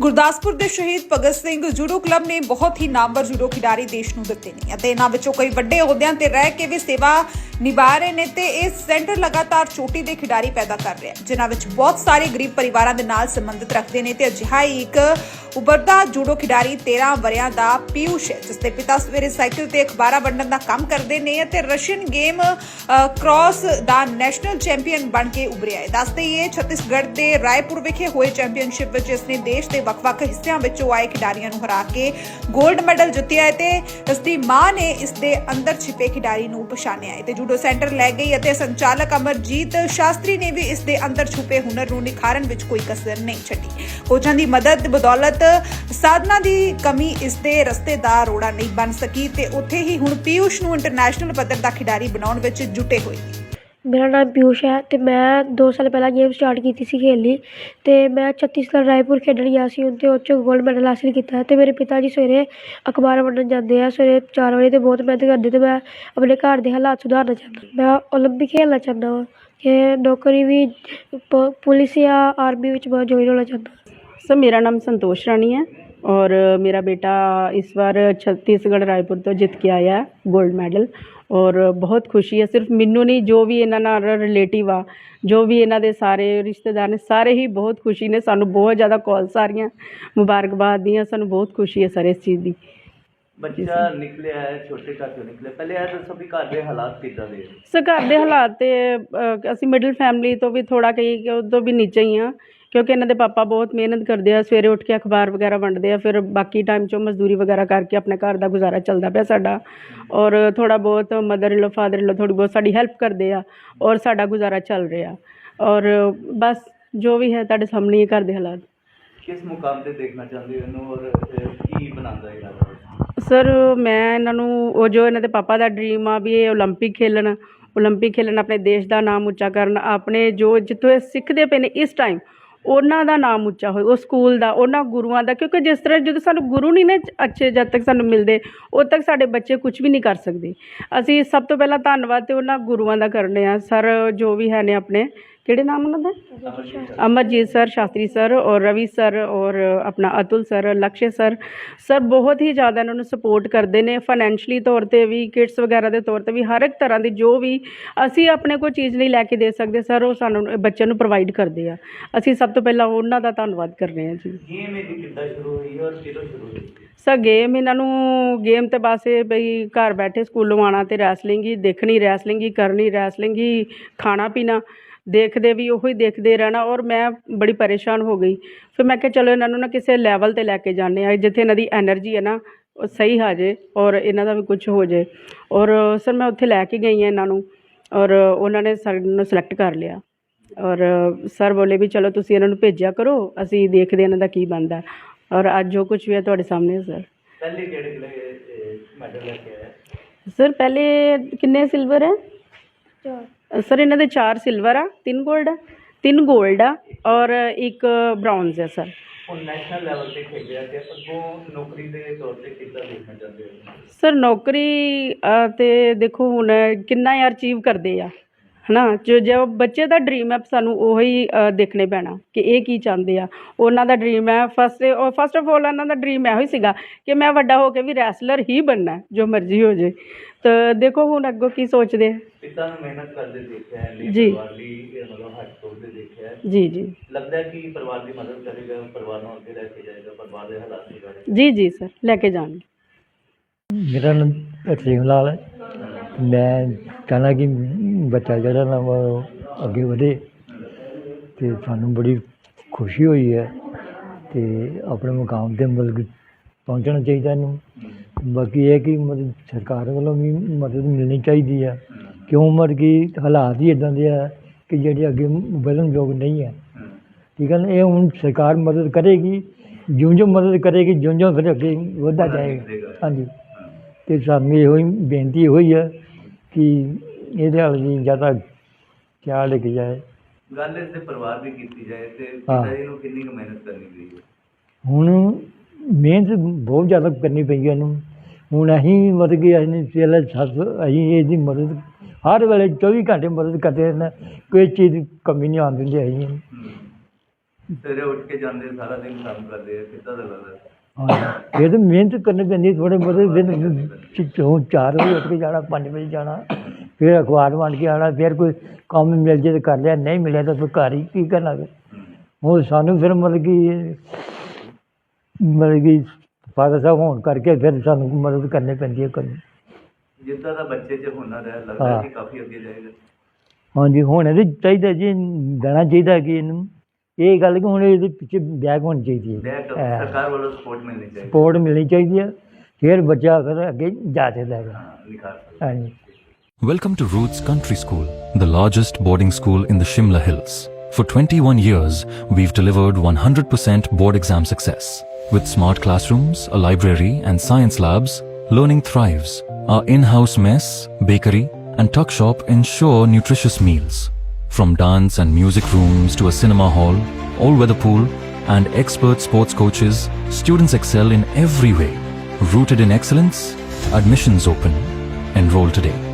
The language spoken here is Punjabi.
ਗੁਰਦਾਸਪੁਰ ਦੇ ਸ਼ਹੀਦ ਭਗਤ ਸਿੰਘ ਜੂਡੋ ਕਲੱਬ ਨੇ ਬਹੁਤ ਹੀ ਨਾਮਵਰ ਜੂਡੋ ਖਿਡਾਰੀ ਦੇਸ਼ ਨੂੰ ਦਿੱਤੇ ਨੇ ਅਤੇ ਇਹਨਾਂ ਵਿੱਚੋਂ ਕਈ ਵੱਡੇ ਅਹੁਦਿਆਂ ਤੇ ਰਹਿ ਕੇ ਵੀ ਸੇਵਾ ਨਿਭਾ ਰਹੇ ਨੇ ਤੇ ਇਹ ਸੈਂਟਰ ਲਗਾਤਾਰ ਚੋਟੀ ਦੇ ਖਿਡਾਰੀ ਪੈਦਾ ਕਰ ਰਿਹਾ ਹੈ ਜਿਨ੍ਹਾਂ ਵਿੱਚ ਬਹੁਤ ਸਾਰੇ ਗਰੀਬ ਪਰਿਵਾਰਾਂ ਦੇ ਨਾਲ ਸੰਬੰਧਿਤ ਰੱਖਦੇ ਨੇ ਤੇ ਅਜਿਹਾ ਹੀ ਇੱਕ ਉਭਰਦਾ ਜੂਡੋ ਖਿਡਾਰੀ 13 ਵਰਿਆਂ ਦਾ ਪਿਊਸ਼ ਹੈ ਜਿਸ ਦੇ ਪਿਤਾ ਸਵੇਰੇ ਸਾਈਕਲ ਤੇ ਅਖਬਾਰਾਂ ਵੰਡਣ ਦਾ ਕੰਮ ਕਰਦੇ ਨੇ ਅਤੇ ਰਸ਼ੀਅਨ ਗੇਮ ਅ, ਕ੍ਰਾਸ ਦਾ ਨੈਸ਼ਨਲ ਚੈਂਪੀਅਨ ਬਣ ਕੇ ਉਭਰਿਆ ਹੈ। ਦੱਸਦੇ ਹੀ ਇਹ ਛੱਤੀਸਗੜ੍ਹ ਦੇ ਰਾਏਪੁਰ ਵਿਖੇ ਹੋਏ ਚੈਂਪੀਅਨਸ਼ਿਪ ਵਿੱਚ ਇਸ ਨੇ ਦੇਸ਼ ਦੇ ਵੱਖ-ਵੱਖ ਹਿੱਸਿਆਂ ਵਿੱਚੋਂ ਆਏ ਖਿਡਾਰੀਆਂ ਨੂੰ ਹਰਾ ਕੇ 골ਡ ਮੈਡਲ ਜਿੱਤਿਆ ਹੈ ਤੇ ਇਸ ਦੀ ਮਾਂ ਨੇ ਇਸ ਦੇ ਅੰਦਰ ਛਿਪੇ ਖਿਡਾਰੀ ਨੂੰ ਪਛਾਣਿਆ ਹੈ ਤੇ ਜੂਡੋ ਸੈਂਟਰ ਲੈ ਗਈ ਅਤੇ ਸੰਚਾਲਕ ਅਮਰਜੀਤ ਸ਼ਾਸਤਰੀ ਨੇ ਵੀ ਇਸ ਦੇ ਅੰਦਰ ਛੁਪੇ ਹੁਨਰ ਨੂੰ ਨਿਖਾਰਨ ਵਿੱਚ ਕੋਈ ਕਸਰ ਨਹੀਂ ਛੱਡੀ। ਕੋਚਾਂ ਦੀ ਮਦਦ, ਬਦੌਲਤ ਸਾਧਨਾ ਦੀ ਕਮੀ ਇਸ ਦੇ ਰਸਤੇ ਦਾ ਰੋੜਾ ਨਹੀਂ ਬਣ ਸਕੀ ਤੇ ਉੱਥੇ ਹੀ ਹੁਣ ਪੀਯੂਸ਼ ਨੂੰ ਇੰਟਰਨੈਸ਼ਨਲ ਪੱਧਰ ਦਾ ਖਿਡਾਰੀ ਬਣਾਉਣ ਵਿੱਚ ਜੁਟੇ ਹੋਏ ਨੇ। ਮੇਰਾ ਨਾਮ ਪਿਊਸ਼ ਹੈ ਅਤੇ ਮੈਂ ਦੋ ਸਾਲ ਪਹਿਲਾਂ ਗੇਮ ਸਟਾਰਟ ਕੀਤੀ ਸੀ ਖੇਡਣੀ ਅਤੇ ਮੈਂ ਛੱਤੀਸਗੜ੍ਹ ਰਾਇਪੁਰ ਖੇਡਣ ਗਿਆ ਸੀ ਅਤੇ ਉਹ 'ਚ ਗੋਲਡ ਮੈਡਲ ਹਾਸਿਲ ਕੀਤਾ ਅਤੇ ਮੇਰੇ ਪਿਤਾ ਜੀ ਸਵੇਰੇ ਅਖ਼ਬਾਰ ਵੰਡਣ ਜਾਂਦੇ ਆ, ਸਵੇਰੇ ਚਾਰ ਵਜੇ ਅਤੇ ਬਹੁਤ ਮਿਹਨਤ ਕਰਦੇ ਅਤੇ ਮੈਂ ਆਪਣੇ ਘਰ ਦੇ ਹਾਲਾਤ ਸੁਧਾਰਨਾ ਚਾਹੁੰਦਾ, ਮੈਂ ਓਲੰਪਿਕ ਖੇਡਣਾ ਚਾਹੁੰਦਾ ਹਾਂ ਅਤੇ ਨੌਕਰੀ ਵੀ ਪ ਪੁਲਿਸ ਜਾਂ ਆਰਮੀ ਵਿੱਚ ਬਹੁਤ ਜੁਆਇਨ ਹੋਣਾ ਚਾਹੁੰਦਾ। ਸਰ ਮੇਰਾ ਨਾਮ ਸੰਤੋਸ਼ ਰਾਣੀ ਹੈ ਔਰ ਮੇਰਾ ਬੇਟਾ ਇਸ ਵਾਰ ਛੱਤੀਸਗੜ੍ਹ ਰਾਏਪੁਰ ਤੋਂ ਜਿੱਤ ਕੇ ਆਇਆ ਗੋਲਡ ਮੈਡਲ ਔਰ ਬਹੁਤ ਖੁਸ਼ੀ ਹੈ। ਸਿਰਫ ਮੈਨੂੰ ਨਹੀਂ ਜੋ ਵੀ ਇਹਨਾਂ ਨਾਲ ਰਿਲੇਟਿਵ ਆ ਜੋ ਵੀ ਇਹਨਾਂ ਦੇ ਸਾਰੇ ਰਿਸ਼ਤੇਦਾਰ ਨੇ ਸਾਰੇ ਹੀ ਬਹੁਤ ਖੁਸ਼ੀ ਨੇ। ਸਾਨੂੰ ਬਹੁਤ ਜ਼ਿਆਦਾ ਕਾਲਸ ਆ ਰਹੀਆਂ ਮੁਬਾਰਕਬਾਦ ਦੀਆਂ। ਸਾਨੂੰ ਬਹੁਤ ਖੁਸ਼ੀ ਹੈ ਸਰ ਇਸ ਚੀਜ਼ ਦੀ। ਬੱਚਾ ਨਿਕਲਿਆ ਹੈ ਛੋਟੇ ਘਰ ਚੋਂ ਨਿਕਲਿਆ ਪਹਿਲੇ ਇਹ ਦੱਸੋ ਵੀ ਘਰ ਦੇ ਹਾਲਾਤ ਕਿੱਦਾਂ ਦੇ ਆ? ਸੋ ਘਰ ਦੇ ਹਾਲਾਤ ਤੇ ਅ, ਅਸੀਂ ਮਿਡਲ ਫੈਮਿਲੀ ਤੋਂ ਵੀ ਥੋੜਾ ਕਹੀ ਕਿ ਉਹ ਤੋਂ ਵੀ ਨੀਚੇ ਹੀ ਆ। ਕਿਉਂਕਿ ਇਹਨਾਂ ਦੇ ਪਾਪਾ ਬਹੁਤ ਮਿਹਨਤ ਕਰਦੇ ਆ ਸਵੇਰੇ ਉੱਠ ਕੇ ਅਖਬਾਰ ਵਗੈਰਾ ਵੰਡਦੇ ਆ ਫਿਰ ਬਾਕੀ ਟਾਈਮ 'ਚੋਂ ਮਜ਼ਦੂਰੀ ਵਗੈਰਾ ਕਰਕੇ ਆਪਣੇ ਘਰ ਦਾ ਗੁਜ਼ਾਰਾ ਚੱਲਦਾ ਪਿਆ ਸਾਡਾ ਔਰ ਥੋੜਾ ਬਹੁਤ mother in law father in ਲੋ ਥੋੜੀ ਬਹੁਤ ਸਾਡੀ ਹੈਲਪ ਕਰਦੇ ਆ ਔਰ ਸਾਡਾ ਗੁਜ਼ਾਰਾ ਚੱਲ ਰਿਹਾ ਔਰ ਬਸ ਜੋ ਵੀ ਹੈ ਤੁਹਾਡੇ ਸਾਹਮਣੇ ਹੀ ਹੈ ਘਰ ਦੇ ਹਾਲਾਤ ਕਿਸ ਮੁਕਾਮ ਤੇ ਦੇਖਣਾ ਚਾਹੁੰਦੇ ਹੋ ਇਹਨੂੰ ਔਰ ਅਹ, ਕੀ ਬਣਾਉਂਦਾ ਇਹ ਸਰ ਮੈਂ ਇਹਨਾਂ ਨੂੰ ਉਹ ਜੋ ਇਹਨਾਂ ਦੇ ਪਾਪਾ ਦਾ ਡ੍ਰੀਮ ਆ ਵੀ ਇਹ 올림픽 ਖੇਲਣ 올림픽 ਖੇਲਣ ਆਪਣੇ ਦੇਸ਼ ਦਾ ਨਾਮ ਉੱਚਾ ਕਰਨ ਆਪਣੇ ਜੋ ਜਿੱਥੋਂ ਇਹ ਸਿੱਖਦੇ ਪਏ ਨੇ ਇਸ ਟਾਈਮ ਉਹਨਾਂ ਦਾ ਨਾਮ ਉੱਚਾ ਹੋਏ, ਉਹ ਸਕੂਲ ਦਾ, ਉਹਨਾਂ ਗੁਰੂਆਂ ਦਾ, ਕਿਉਂਕਿ ਜਿਸ ਤਰ੍ਹਾਂ ਜਦੋਂ ਸਾਨੂੰ ਗੁਰੂ ਨਹੀਂ ਨੇ ਅੱਛੇ ਜਦ ਤੱਕ ਸਾਨੂੰ ਮਿਲਦੇ, ਉਦ ਤੱਕ ਸਾਡੇ ਬੱਚੇ ਕੁਝ ਵੀ ਨਹੀਂ ਕਰ ਸਕਦੇ। ਅਸੀਂ ਸਭ ਤੋਂ ਪਹਿਲਾਂ ਧੰਨਵਾਦ ਤੇ ਉਹਨਾਂ ਗੁਰੂਆਂ ਦਾ ਕਰਨੇ ਆ, ਸਰ ਜੋ ਵੀ ਹੈ ਨੇ ਆਪਣੇ ਕਿਹੜੇ ਨਾਮ ਉਹਨਾਂ ਦੇ? ਅਮਰਜੀਤ ਸਰ, ਸ਼ਾਸਤਰੀ ਸਰ ਔਰ ਰਵੀ ਸਰ ਔਰ ਆਪਣਾ Atul sir Lakshay sir. Sir, ਬਹੁਤ ਹੀ ਜ਼ਿਆਦਾ ਇਹਨਾਂ ਨੂੰ ਸਪੋਰਟ ਕਰਦੇ ਨੇ ਫਾਈਨੈਂਸ਼ਲੀ ਤੌਰ ਤੇ ਵੀ ਕਿਡਸ ਵਗੈਰਾ ਦੇ ਤੌਰ ਤੇ ਵੀ, ਹਰ ਇੱਕ ਤਰ੍ਹਾਂ ਦੀ ਜੋ ਵੀ ਅਸੀਂ ਆਪਣੇ ਕੋਈ ਚੀਜ਼ ਨਹੀਂ ਲੈ ਕੇ ਦੇ ਸਕਦੇ, ਸਰ, ਉਹ ਸਾਨੂੰ, ਬੱਚਿਆਂ ਨੂੰ ਪ੍ਰੋਵਾਈਡ ਕਰਦੇ ਆ। ਅਸੀਂ ਸਭ ਤੋਂ ਪਹਿਲਾਂ ਉਹਨਾਂ ਦਾ ਧੰਨਵਾਦ ਕਰ ਰਹੇ ਹਾਂ ਜੀ। ਗੇਮ ਇਹਦੀ ਕਿੱਦਾਂ ਸ਼ੁਰੂ ਹੋਈ ਔਰ ਕਿਦੋਂ ਸ਼ੁਰੂ ਹੋਈ? ਸਰ ਗੇਮ ਇਹਨਾਂ ਨੂੰ ਗੇਮ ਤੇ ਬਸ ਇਹ ਬਈ ਘਰ ਬੈਠੇ ਸਕੂਲੋਂ ਆਣਾ ਤੇ ਰੈਸਲਿੰਗ ਹੀ, ਦੇਖਣੀ ਰੈਸਲਿੰਗ ਹੀ, ਕਰਨੀ ਰੈਸਲਿੰਗ ਹੀ, ਖਾਣਾ ਪੀਣਾ। ਦੇਖਦੇ ਵੀ ਉਹੀ ਦੇਖਦੇ ਰਹਿਣਾ ਔਰ ਮੈਂ ਬੜੀ ਪਰੇਸ਼ਾਨ ਹੋ ਗਈ। ਫਿਰ ਮੈਂ ਕਿਹਾ, ਚਲੋ ਇਹਨਾਂ ਨੂੰ ਨਾ ਕਿਸੇ ਲੈਵਲ ਤੇ ਲੈ ਕੇ ਜਾਣੇ ਆ ਜਿੱਥੇ ਇਹਨਾਂ ਦੀ એનર્ਜੀ ਹੈ ਨਾ, ਉਹ ਸਹੀ ਆ ਜੇ ਔਰ ਇਹਨਾਂ ਦਾ ਵੀ ਕੁਝ ਹੋ ਜੇ ਔਰ ਸਰ, ਮੈਂ ਉੱਥੇ ਲੈ ਕੇ ਗਈ ਹਾਂ ਇਹਨਾਂ ਨੂੰ ਔਰ ਉਹਨਾਂ ਨੇ ਸਰ ਨੂੰ ਸਿਲੈਕਟ ਕਰ ਲਿਆ। ਔਰ ਸਰ ਬੋਲੇ ਵੀ, ਚਲੋ ਤੁਸੀਂ ਇਹਨਾਂ ਨੂੰ ਭੇਜਿਆ ਕਰੋ, ਅਸੀਂ ਦੇਖਦੇ ਇਹਨਾਂ ਦਾ ਕੀ ਬਣਦਾ। ਔਰ ਅੱਜ ਜੋ ਕੁਝ ਵੀ ਹੈ ਤੁਹਾਡੇ ਸਾਹਮਣੇ ਹੈ ਸਰ ਪਹਿਲੇ ਕਿਹੜੇ ਕਿਹੜੇ ਮੈਡਲ ਲੈ ਕੇ ਆਇਆ? ਸਰ ਪਹਿਲੇ ਕਿੰਨੇ ਸਿਲਵਰ ਹੈ? ਸਰ ਇਹਨਾਂ ਦੇ 4 ਸਿਲਵਰ ਆ 3 골ਡ ਆ 3 골ਡ ਆ ਔਰ ਇੱਕ ਬ੍ਰਾਊਨਜ਼ ਹੈ ਸਰ ਹੁਣ ਨੈਸ਼ਨਲ ਲੈਵਲ ਤੇ ਖੇਡਿਆ ਤੇ ਅੱਗੋਂ ਨੌਕਰੀ ਦੇ ਤੌਰ ਤੇ ਕਿੱਦਾਂ ਦੇਖਣਾ ਚਾਹੁੰਦੇ ਹੋ? ਸਰ ਨੌਕਰੀ ਤੇ ਦੇਖੋ ਹੁਣ ਕਿੰਨਾ ਯਾਰ ਅਚੀਵ ਕਰਦੇ ਆ। ਹਨਾ? ਜੋ ਜੋ ਬੱਚੇ ਦਾ ਡ੍ਰੀਮ ਹੈ ਸਾਨੂੰ ਉਹੀ ਅ, ਦੇਖਣੇ ਪੈਣਾ ਕਿ ਇਹ ਕੀ ਚਾਹੁੰਦੇ ਆ। ਉਹਨਾਂ ਦਾ ਡ੍ਰੀਮ ਹੈ ਫਸਟ ਫਸਟ ਆਫ ਆਲ ਇਹਨਾਂ ਦਾ ਡ੍ਰੀਮ ਇਹੋ ਹੀ ਸੀਗਾ ਕਿ ਮੈਂ ਵੱਡਾ ਹੋ ਕੇ ਵੀ ਰੈਸਲਰ ਹੀ ਬਣਨਾ ਹੈ, ਜੋ ਮਰਜ਼ੀ ਹੋ ਜੇ। ਤਾਂ ਦੇਖੋ ਹੁਣ ਅੱਗੋਂ ਕੀ ਸੋਚਦੇ ਆ। ਪਿਤਾ ਨੂੰ ਮਿਹਨਤ ਕਰਦੇ ਦੇਖਿਆ ਹੈ ਲਈ ਜੀ। ਪਰਿਵਾਰ ਲਈ ਇਹ ਮਤਲਬ ਹੱਥ ਤੋੜਦੇ ਦੇਖਿਆ। ਹੈ ਜੀ ਜੀ। ਲੱਗਦਾ ਹੈ ਕਿ ਪਰਿਵਾਰ ਦੀ ਮਦਦ ਕਰੇਗਾ ਪਰਿਵਾਰ ਨੂੰ ਅੱਗੇ ਲੈ ਕੇ ਜਾਏਗਾ ਪਰਿਵਾਰ ਦੇ ਹਾਲਾਤ ਸੁਧਾਰੇਗਾ ਜੀ ਜੀ ਸਰ ਲੈ ਕੇ ਜਾਣਗੇ। ਮੇਰਾ ਨਾਮ ਤਰਸੇਮ ਲਾਲ ਹੈ। ਮੈਂ ਚਾਹੁੰਦਾ ਕਿ ਬੱਚਾ ਜਿਹੜਾ ਨਾ ਉਹ ਅੱਗੇ ਵਧੇ ਅਤੇ ਸਾਨੂੰ ਬੜੀ ਖੁਸ਼ੀ ਹੋਈ ਹੈ ਅਤੇ ਆਪਣੇ ਮੁਕਾਮ ਤੇ ਮਤਲਬ ਕਿ ਪਹੁੰਚਣਾ ਚਾਹੀਦਾ ਇਹਨੂੰ। ਬਾਕੀ ਇਹ ਕਿ ਮਤਲਬ ਸਰਕਾਰ ਵੱਲੋਂ ਵੀ ਮਦਦ ਮਿਲਣੀ ਚਾਹੀਦੀ ਹੈ ਕਿਉਂ ਮਤਲਬ ਕਿ ਹਾਲਾਤ ਹੀ ਇਦਾਂ ਦੇ ਆ ਕਿ ਜਿਹੜੇ ਅੱਗੇ ਵਧਣ ਯੋਗ ਨਹੀਂ ਹੈ ਠੀਕ ਹੈ ਨਾ? ਇਹ ਹੁਣ ਸਰਕਾਰ ਮਦਦ ਕਰੇਗੀ ਜਿਉਂ ਜਿਉਂ ਮਦਦ ਕਰੇਗੀ ਜਿਉਂ ਜਿਉਂ ਫਿਰ ਅੱਗੇ ਵਧਦਾ ਜਾਏਗਾ। ਹਾਂਜੀ। ਤੇ ਸਾਨੂੰ ਇਹੋ ਹੀ ਬੇਨਤੀ ਹੋਈ ਹੈ ਕਿ ਇਹਦੇ ਹਾਲ ਦੀ ਜ਼ਿਆਦਾ ਖਿਆਲ ਰੱਖਿਆ ਜਾਏ। ਗੱਲ ਇਸ ਦੇ ਪਰਿਵਾਰ ਦੀ ਕੀਤੀ ਜਾਏ ਤੇ ਹਾਂ। ਪਿਤਾ ਜੀ ਨੂੰ ਕਿੰਨੀ ਕੁ ਮਿਹਨਤ ਕਰਨੀ ਪਈ ਹੈ? ਹੁਣ ਮਿਹਨਤ ਬਹੁਤ ਜ਼ਿਆਦਾ ਕਰਨੀ ਪਈ ਹੈ ਇਹਨੂੰ ਹੁਣ ਅਸੀਂ ਮਤਲਬ ਕਿ ਅਸੀਂ ਪਹਿਲਾਂ ਸੱਸ ਅਸੀਂ ਇਹਦੀ ਮਦਦ ਹਰ ਵੇਲੇ 24 ਘੰਟੇ ਮਦਦ ਕਰਦੇ ਰਹਿੰਦੇ ਕੋਈ ਚੀਜ਼ ਦੀ ਕਮੀ ਨਹੀਂ ਆਉਣ ਦਿੰਦੇ ਅਸੀਂ ਇਹਨੂੰ। ਸਵੇਰੇ ਉੱਠ ਕੇ ਜਾਂਦੇ ਸਾਰਾ ਦਿਨ ਕੰਮ ਕਰਦੇ ਆ ਕਿੱਦਾਂ ਦਾ ਲੱਗਦਾ? ਇਹ ਤਾਂ ਮਿਹਨਤ ਕਰਨੀ ਪੈਂਦੀ ਥੋੜੇ ਬਹੁਤੇ ਦਿਨ ਚੋਂ 4 ਵਜੇ ਉੱਠ ਕੇ ਜਾਣਾ 5 ਵਜੇ ਜਾਣਾ ਫਿਰ ਅਖਬਾਰ ਬਣ ਕੇ ਆਉਣਾ ਫਿਰ ਕੋਈ ਕੰਮ ਮਿਲ ਜੇ ਤਾਂ ਕਰ ਲਿਆ ਨਹੀਂ ਮਿਲਿਆ ਤਾਂ ਫਿਰ ਘਰ ਹੀ ਕੀ ਕਰਨਾ ਫਿਰ? ਹੁਣ ਸਾਨੂੰ ਫਿਰ ਮਤਲਬ ਕਿ ਮਤਲਬ ਕਿ ਫਾਦਰ ਸਾਹਿਬ ਹੋਣ ਕਰਕੇ ਫਿਰ ਸਾਨੂੰ ਮਦਦ ਕਰਨੀ ਪੈਂਦੀ ਹੈ ਕਰਨੀ ਜਿੱਦਾਂ ਦਾ ਬੱਚੇ 'ਚ ਹੁਨਰ ਹੈ ਲੱਗਦਾ। ਕਿ ਕਾਫੀ ਅੱਗੇ ਜਾਏਗਾ। ਹਾਂਜੀ ਹੁਣ ਇਹਦੇ ਚਾਹੀਦਾ ਜੀ ਦੇਣਾ ਚਾਹੀਦਾ ਕਿ ਇਹਨੂੰ। ਇਹ ਗੱਲ ਕਿ ਹੁਣ ਇਹਦੇ ਪਿੱਛੇ ਬੈਗ ਹੋਣੀ ਚਾਹੀਦੀ ਹੈ ਬੈਕ ਹਾਂ। ਸਰਕਾਰ ਵੱਲੋਂ ਸਪੋਰਟ ਮਿਲਣੀ ਚਾਹੀਦੀ ਸਪੋਰਟ ਮਿਲਣੀ ਚਾਹੀਦੀ ਹੈ ਫਿਰ ਬੱਚਾ ਫਿਰ ਅੱਗੇ ਜਾ ਸਕਦਾ ਹੈਗਾ ਹਾਂ ਨਿਖਾਰ ਸਕਦਾ ਹਾਂਜੀ Welcome to Roots Country School, the largest boarding school in the Shimla Hills. For 21 years, we've delivered 100% board exam success. With smart classrooms, a library, and science labs, learning thrives. Our in house mess, bakery, and tuck shop ensure nutritious meals. From dance and music rooms to a cinema hall, all weather pool, and expert sports coaches, students excel in every way. Rooted in excellence, admissions open. Enroll today.